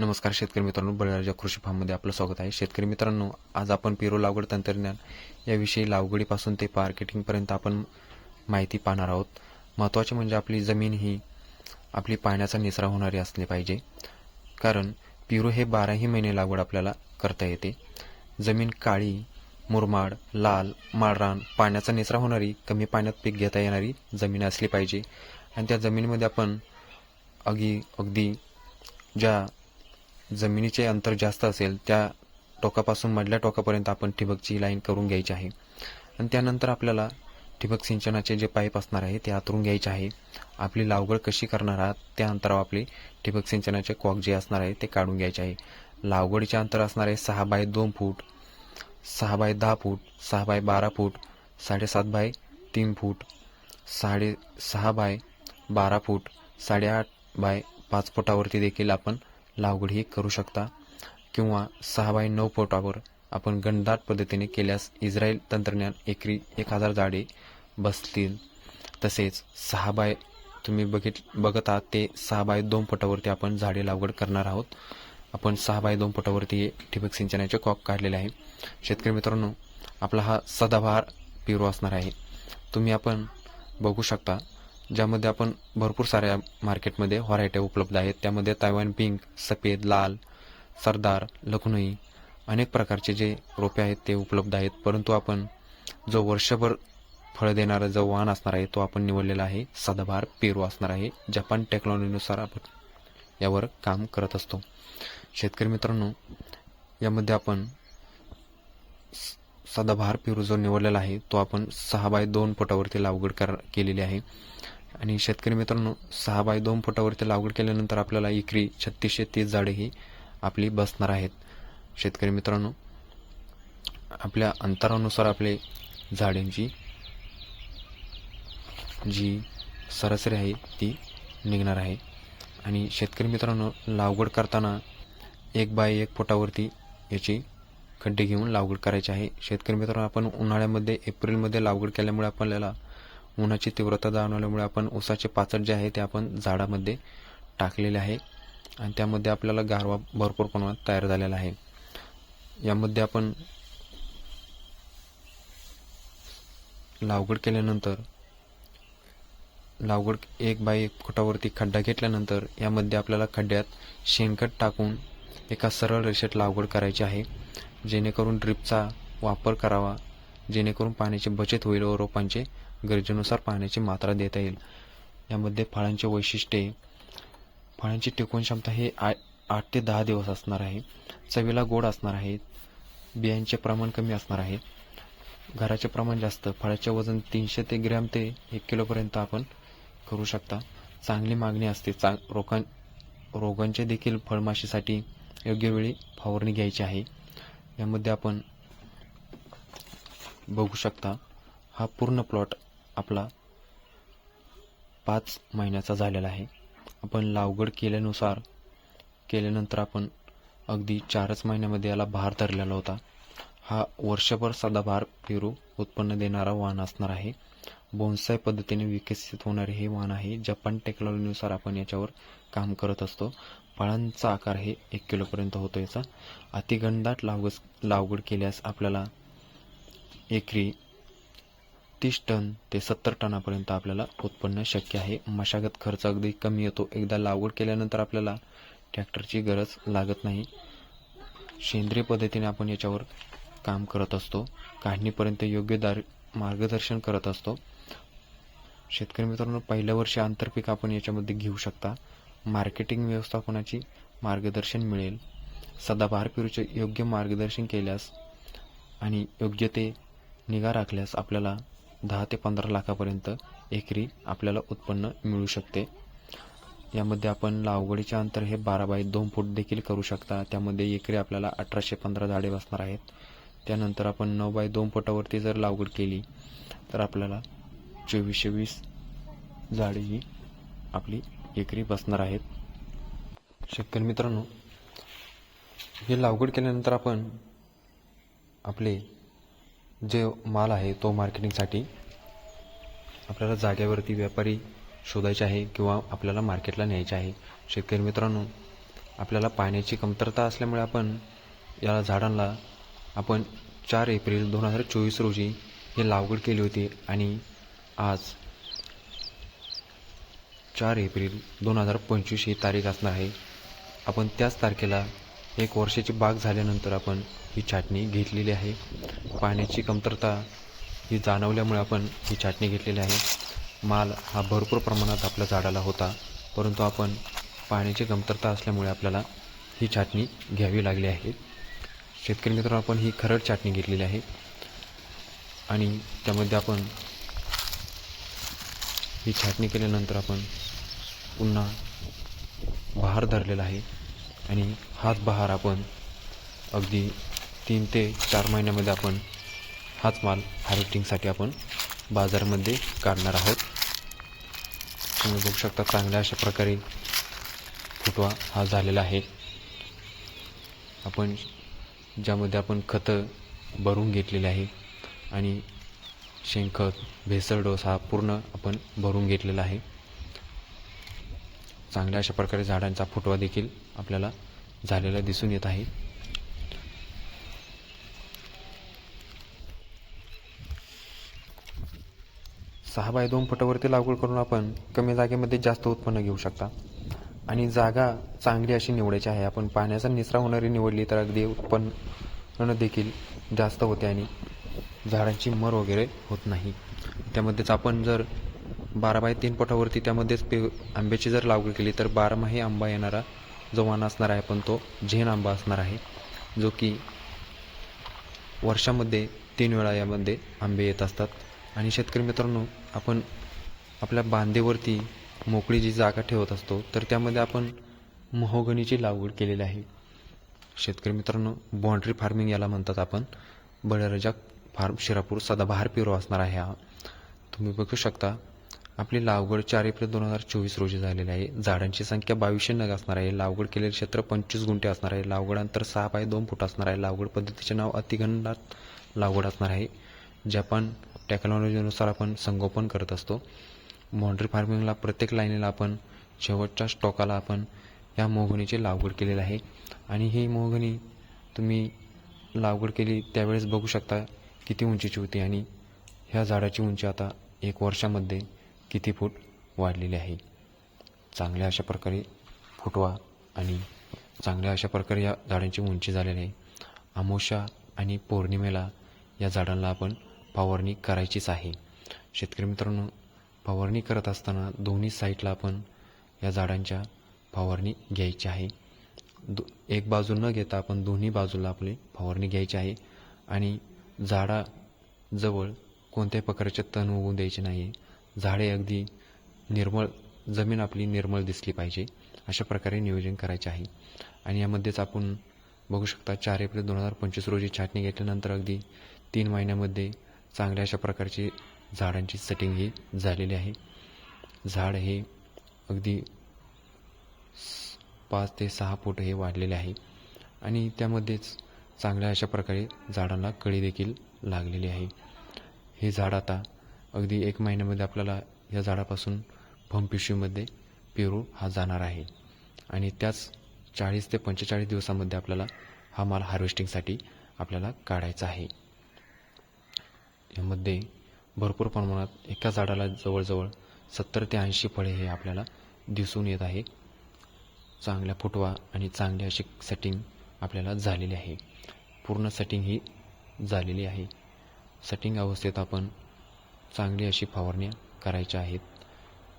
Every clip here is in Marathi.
नमस्कार शेतकरी मित्रांनो बळीराजा कृषी फार्ममध्ये आपलं स्वागत आहे. शेतकरी मित्रांनो आज आपण पेरू लागवड तंत्रज्ञान याविषयी लागवडीपासून ते मार्केटिंगपर्यंत आपण माहिती पाहणार आहोत. महत्त्वाचे म्हणजे आपली जमीन ही आपली पाण्याचा निचरा होणारी असली पाहिजे. कारण पेरू हे बाराही महिने लागवड आपल्याला करता येते. जमीन काळी मुरमाड लाल माळरान पाण्याचा निचरा होणारी कमी पाण्यात पीक घेता येणारी जमीन असली पाहिजे. आणि त्या जमिनीमध्ये आपण अगदी अगदी ज्या जमिनीचे अंतर जास्त असेल त्या टोकापासून मधल्या टोकापर्यंत आपण ठिबकची लाईन करून घ्यायची आहे. आणि त्यानंतर आपल्याला ठिबक सिंचनाचे जे पाईप असणार आहे ते आतरून घ्यायचे आहे. आपली लागवड कशी करणार आहात त्या अंतरावर आपली ठिबक सिंचनाचे कॉक जे असणार आहे ते काढून घ्यायचे आहे. लागवडीचे अंतर असणार आहे सहा बाय दोन फूट सहा बाय दहा फूट सहा बाय बारा फूट साडेसात बाय तीन फूट साडे सहा बाय बारा फूट साडेआठ बाय पाच फुटावरती देखील आपण लागवड ही करू शकता. किंवा सहा बाय नऊ फुटावर आपण गणदाट पद्धतीने केल्यास इस्रायल तंत्रज्ञान एकरी एक हजार झाडे बसतील. तसेच सहा बाय तुम्ही बघित बघत आहात ते सहा बाय दोन फुटावरती आपण झाडे लागवड करणार आहोत. आपण सहा बाय दोन फुटावरती हे ठिबक सिंचनाचे कॉक काढलेले आहे. शेतकरी मित्रांनो आपला हा सदाबहार पेरू असणार आहे. तुम्ही आपण बघू शकता ज्यामध्ये आपण भरपूर साऱ्या मार्केटमध्ये व्हरायट्या उपलब्ध आहेत. त्यामध्ये तायवान पिंक सफेद लाल सरदार लखनई अनेक प्रकारचे जे रोपे आहेत ते उपलब्ध आहेत. परंतु आपण जो वर्षभर फळ देणारा जो वाहन असणार आहे तो आपण निवडलेला आहे सदाभार पेरू असणार आहे. जपान टेक्नॉलॉजीनुसार आपण यावर काम करत असतो. शेतकरी मित्रांनो यामध्ये आपण स- सदाबहार पेरू जो निवडलेला आहे तो आपण सहा बाय दोन फुटावरती लागवड कर केलेली आहे. आणि शेतकरी मित्रांनो सहा बाय दोन फुटावरती लागवड केल्यानंतर आपल्याला एकरी छत्तीसशे तीस झाडे ही आपली बसणार आहेत. शेतकरी मित्रांनो आपल्या अंतरानुसार आपले झाडांची जी सरासरी आहे ती निघणार आहे. आणि शेतकरी मित्रांनो लागवड करताना एक बाय एक फुटावरती याची खड्डे घेऊन लागवड करायची आहे. शेतकरी मित्रांनो आपण उन्हाळ्यामध्ये एप्रिलमध्ये लागवड केल्यामुळे आपल्याला उन्हाची तीव्रता जाणवल्यामुळे आपण ऊसाचे पाचट जे आहे ते आपण झाडामध्ये टाकलेले आहे. आणि त्यामध्ये आपल्याला गारवा भरपूर प्रमाणात तयार झालेला आहे. यामध्ये आपण लागवड केल्यानंतर लागवड एक बाय एक फुटावरती खड्डा घेतल्यानंतर यामध्ये आपल्याला खड्ड्यात शेणखत टाकून एका सरळ रेषेत लागवड करायची आहे. जेणेकरून ड्रिपचा वापर करावा जेणेकरून पाण्याची बचत होईल व रोपांचे गरजेनुसार पाण्याची मात्रा देता येईल. यामध्ये फळांचे वैशिष्ट्ये फळांची टिकवून क्षमता हे आ आठ ते दहा दिवस असणार आहे. चवीला गोड असणार आहे. बियांचे प्रमाण कमी असणार आहे. घराचे प्रमाण जास्त फळाचे वजन तीनशे ते ग्रॅम ते एक किलोपर्यंत आपण करू शकता. चांगली मागणी असते. चांग रोगां रोगांचे देखील फळमाशीसाठी योग्य वेळी फवारणी घ्यायची आहे. यामध्ये आपण बघू शकता हा पूर्ण प्लॉट आपला पाच महिन्याचा झालेला आहे. आपण लागवड केल्यानुसार केल्यानंतर आपण अगदी चारच महिन्यामध्ये याला भार धरलेला होता. हा वर्षभर साधा भार पेरू उत्पन्न देणारा वाहन असणार आहे. बोन्साय पद्धतीने विकसित होणारे हे वाहन आहे. जपान टेक्नॉलॉजीनुसार आपण याच्यावर काम करत असतो. फळांचा आकार हे एक किलोपर्यंत होतो याचा. अतिगंधाट लावग लागवड केल्यास आपल्याला एकरी तीस टन ते सत्तर टनापर्यंत आपल्याला उत्पन्न शक्य आहे. मशागत खर्च अगदी कमी येतो. एकदा लागवड केल्यानंतर आपल्याला ट्रॅक्टरची गरज लागत नाही. सेंद्रिय पद्धतीने आपण याच्यावर काम करत असतो. काढणीपर्यंत योग्य दार मार्गदर्शन करत असतो. शेतकरी मित्रांनो पहिल्या वर्षी आंतरपीक आपण याच्यामध्ये घेऊ शकता. मार्केटिंग व्यवस्थापनाची मार्गदर्शन मिळेल. सदाबहार पेरूचे योग्य मार्गदर्शन केल्यास आणि योग्य ते निगा राखल्यास आपल्याला दहा ते पंधरा लाखापर्यंत एकरी आपल्याला उत्पन्न मिळू शकते. यामध्ये आपण लावगडीचे अंतर हे बारा बाय दोन फूट देखील करू शकता. त्यामध्ये एकरी आपल्याला अठराशे पंधरा झाडे बसणार आहेत. त्यानंतर आपण नऊ बाय दोन फुटावरती जर लागवड केली तर आपल्याला चोवीसशे वीस झाडे ही आपली एकरी बसणार आहेत. शेतकरी मित्रांनो हे लागवड केल्यानंतर आपण आपले जे माल आहे तो मार्केटिंगसाठी आपल्याला जागेवरती व्यापारी शोधायचे आहे किंवा आपल्याला मार्केटला न्यायचे आहे. शेतकरी मित्रांनो आपल्याला पाण्याची कमतरता असल्यामुळे आपण या झाडांना आपण चार एप्रिल दोन हजार चोवीस रोजी हे लागवड केली होती आणि आज चार एप्रिल दोन हजार पंचवीस ही तारीख असणार आहे. आपण त्याच तारखेला एक वर्षाची बाग झाल्यानंतर आपण ही छाटणी घेतलेली आहे. पाण्याची कमतरता ही जाणवल्यामुळे आपण ही छाटणी घेतलेली आहे. माल हा भरपूर प्रमाणात आपल्या झाडाला होता परंतु आपण पाण्याची कमतरता असल्यामुळे आपल्याला ही छाटणी घ्यावी लागली आहे. शेतकरी मित्र आपण ही खरड छाटणी घेतलेली आहे आणि त्यामध्ये आपण ही छाटणी केल्यानंतर आपण पुन्हा बहार धरलेला आहे आणि हाच बहार आपण अगदी तीन ते चार महिन्यामध्ये आपण हाच माल हार्वेस्टिंगसाठी आपण बाजारामध्ये काढणार आहोत. तुम्ही बघू शकता चांगल्या अशा प्रकारे फुटवा हा झालेला आहे. आपण ज्यामध्ये आपण खतं भरून घेतलेले आहे आणि शेणखत भेसळ डोस हा पूर्ण आपण भरून घेतलेला आहे. चांगल्या अशा प्रकारे झाडांचा फुटवा देखील आपल्याला झालेला दिसून येत आहे. सहा बाय दोन फुटावरती लागवड करून आपण कमी जागेमध्ये जास्त उत्पन्न घेऊ शकता. आणि जागा चांगली अशी निवडायची आहे. आपण पाण्याचा निचरा होणारी निवडली तर अगदी उत्पन्न देखील जास्त होते आणि झाडांची मर वगैरे होत नाही. त्यामध्येच आपण जर बारा बाय तीन फुटावरती त्यामध्येच पे आंब्याची जर लागवड केली तर बारामाही आंबा येणारा जो वाण असणार आहे पण तो झेन आंबा असणार आहे जो की वर्षामध्ये तीन वेळा यामध्ये आंबे येत असतात. आणि शेतकरी मित्रांनो आपण आपल्या बांधेवरती मोकळी जी जागा ठेवत असतो तर त्यामध्ये आपण महोगनीची लागवड केलेली आहे. शेतकरी मित्रांनो बाँड्री फार्मिंग याला म्हणतात आपण. बळीराजा फार्म शिरापूर सदाबहार पिरो असणार आहे हा. तुम्ही बघू शकता आपली लागवड चार एप्रिल दोन हजार चोवीस रोजी झालेली आहे. झाडांची संख्या बावीसशे नग असणार आहे. लागवड केलेले क्षेत्र पंचवीस गुंठे असणार आहे. लागवड अंतर सहा बाय दोन फूट असणार आहे. लागवड पद्धतीचे नाव अतिगंडात लागवड असणार आहे. जपान टेक्नॉलॉजीनुसार आपण संगोपन करत असतो. बाँड्री फार्मिंगला प्रत्येक लाईनीला आपण शेवटच्या स्टॉकाला आपण या मोहगणीची लागवड केलेली आहे. आणि ही मोहगणी तुम्ही लागवड केली त्यावेळेस बघू शकता किती उंचीची होती आणि ह्या झाडाची उंची आता एक वर्षामध्ये किती फूट वाढलेली आहे. चांगल्या अशा प्रकारे फुटवा आणि चांगल्या अशा प्रकारे या झाडांची उंची झालेली आहे. अमावस्या आणि पौर्णिमेला या झाडांना आपण फवारणी करायचीच आहे. शेतकरी मित्रांनो फवारणी करत असताना दोन्ही साईडला आपण या झाडांच्या फवारणी घ्यायची आहे. दो एक बाजू न घेता आपण दोन्ही बाजूला आपली फवारणी घ्यायची आहे आणि झाडाजवळ कोणत्याही प्रकारचे तण उगवून द्यायचे नाही. झाडे अगदी निर्मळ जमीन आपली निर्मळ दिसली पाहिजे. अशा प्रकारे नियोजन करायचे आहे. आणि यामध्येच आपण बघू शकता चार एप्रिल दोन हजार पंचवीस रोजी छाटणी घेतल्यानंतर अगदी तीन महिन्यामध्ये चांगल्या अशा प्रकारची झाडांची सेटिंग ही झालेली आहे. झाड हे अगदी पाच ते सहा फूट हे वाढलेले आहे. आणि त्यामध्येच चांगल्या अशा प्रकारे झाडांना कळी देखील लागलेली आहे. हे झाड आता अगदी एक महिन्यामध्ये आपल्याला या झाडापासून फमपिशवीमध्ये पेरू हा जाणार आहे. आणि त्याच चाळीस ते पंचेचाळीस दिवसामध्ये आपल्याला हा माल हार्वेस्टिंगसाठी आपल्याला काढायचा आहे. यामध्ये भरपूर प्रमाणात एका झाडाला जवळजवळ सत्तर ते ऐंशी फळे हे आपल्याला दिसून येत आहे. चांगल्या फुटवा आणि चांगली अशी सेटिंग आपल्याला झालेली आहे. पूर्ण सेटिंग ही झालेली आहे. सेटिंग अवस्थेत आपण चांगली अशी फवारण्या करायच्या आहेत.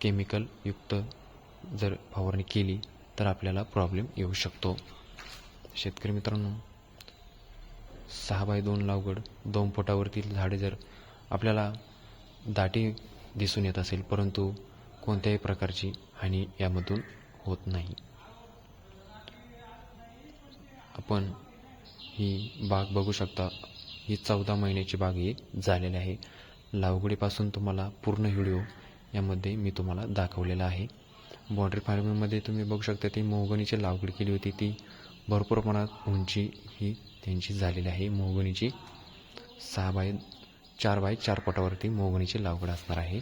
केमिकलयुक्त जर फवारणी केली तर आपल्याला प्रॉब्लेम येऊ शकतो. शेतकरी मित्रांनो सहा बाय दोन लावगड दोन फुटावरतील झाडे जर आपल्याला दाटी दिसून येत असेल परंतु कोणत्याही प्रकारची हानी यामधून होत नाही. आपण ही बाग बघू शकता. ही चौदा महिन्याची बाग ही झालेली आहे. लागवडीपासून तुम्हाला पूर्ण व्हिडिओ यामध्ये मी तुम्हाला दाखवलेला आहे. बॉन्ड्री फार्मिंगमध्ये तुम्ही बघू शकता ती मोहगणीची लागवड केली होती. ती भरपूर प्रमाणात उंची ही त्यांची झालेली आहे. मोगणीची सहा बाय चार बाय चार फुटावरती मोगणीची लागवड असणार आहे.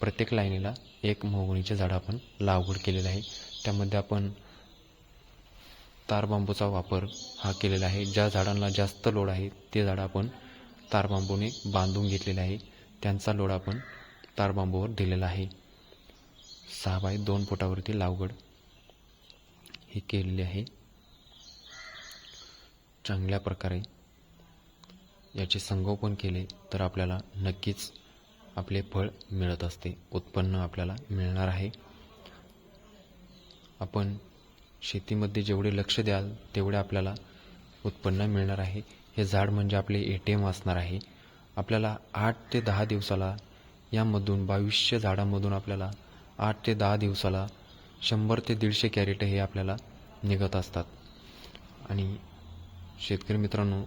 प्रत्येक लाईनीला एक मोगणीचे झाड आपण लागवड केलेलं आहे. त्यामध्ये आपण तार बांबूचा वापर हा केलेला आहे. ज्या झाडांना जास्त लोड आहे ते झाडं आपण तार बांबूने बांधून घेतलेले आहे. त्यांचा लोड आपण तार बांबूवर दिलेला आहे. सहा बाय दोन फुटावरती लागवड ही केलेली आहे. चांगल्या प्रकारे याचे संगोपन केले तर आपल्याला नक्कीच आपले फळ मिळत असते. उत्पन्न आपल्याला मिळणार आहे. आपण शेतीमध्ये जेवढे लक्ष द्याल तेवढे आपल्याला उत्पन्न मिळणार आहे. हे झाड म्हणजे आपले ए टी एम असणार आहे. आपल्याला आठ ते दहा दिवसाला यामधून बावीसशे झाडांमधून आपल्याला आठ ते दहा दिवसाला शंभर ते दीडशे कॅरेट हे आपल्याला निघत असतात. आणि शेतकरी मित्रांनो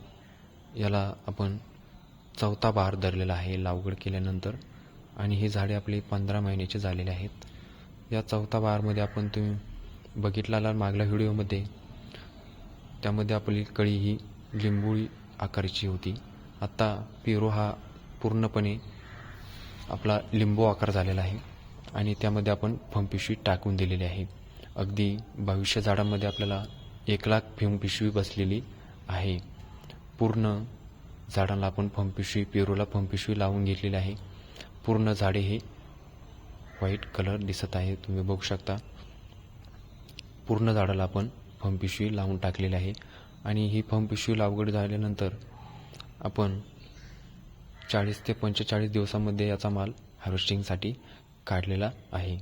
याला आपण चौथा बहार धरलेला आहे लावगड केल्यानंतर. आणि ही झाडे आपली पंधरा महिन्याचे झालेले आहेत. या चौथा बहारमध्ये आपण तुम्ही बघितलाला मागल्या व्हिडिओमध्ये त्यामध्ये आपली कळी ही लिंबुळी आकाराची होती. आत्ता पेरू हा पूर्णपणे आपला लिंबू आकार झालेला आहे. आणि त्यामध्ये आपण फंपिशवी टाकून दिलेली आहे. अगदी बावीसशे झाडांमध्ये आपल्याला एक लाख फमपिशवी बसलेली आहे. पूर्ण झाडांना आपण फमपिशवी पेरूला फंपिशवी लावून घेतलेली आहे. पूर्ण झाडे हे व्हाईट कलर दिसत आहे. तुम्ही बघू शकता. पूर्ण झाडाला आपण फमपिशवी लावून टाकलेली आहे. आणि ही फमपिशवी लागवड झाल्यानंतर आपण चाळीस ते पंचेचाळीस दिवसामध्ये याचा माल हार्वेस्टिंगसाठी काढलेला आहे.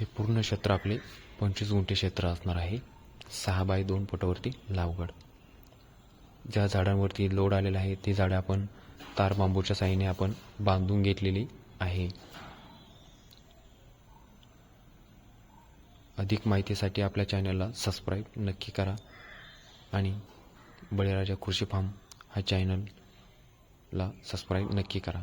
हे पूर्ण क्षेत्र आपले पंचवीस गुंठे क्षेत्र असणार आहे. सहा बाय दोन फुटावरती लावगड. ज्या झाडांवरती लोड आलेला आहे ती झाडं आपण तार बांबूच्या साहाय्याने आपण बांधून घेतलेली आहे. अधिक माहितीसाठी आपल्या चॅनलला सबस्क्राईब नक्की करा आणि बळीराजा कृषी फार्म हा चॅनलला सबस्क्राईब नक्की करा.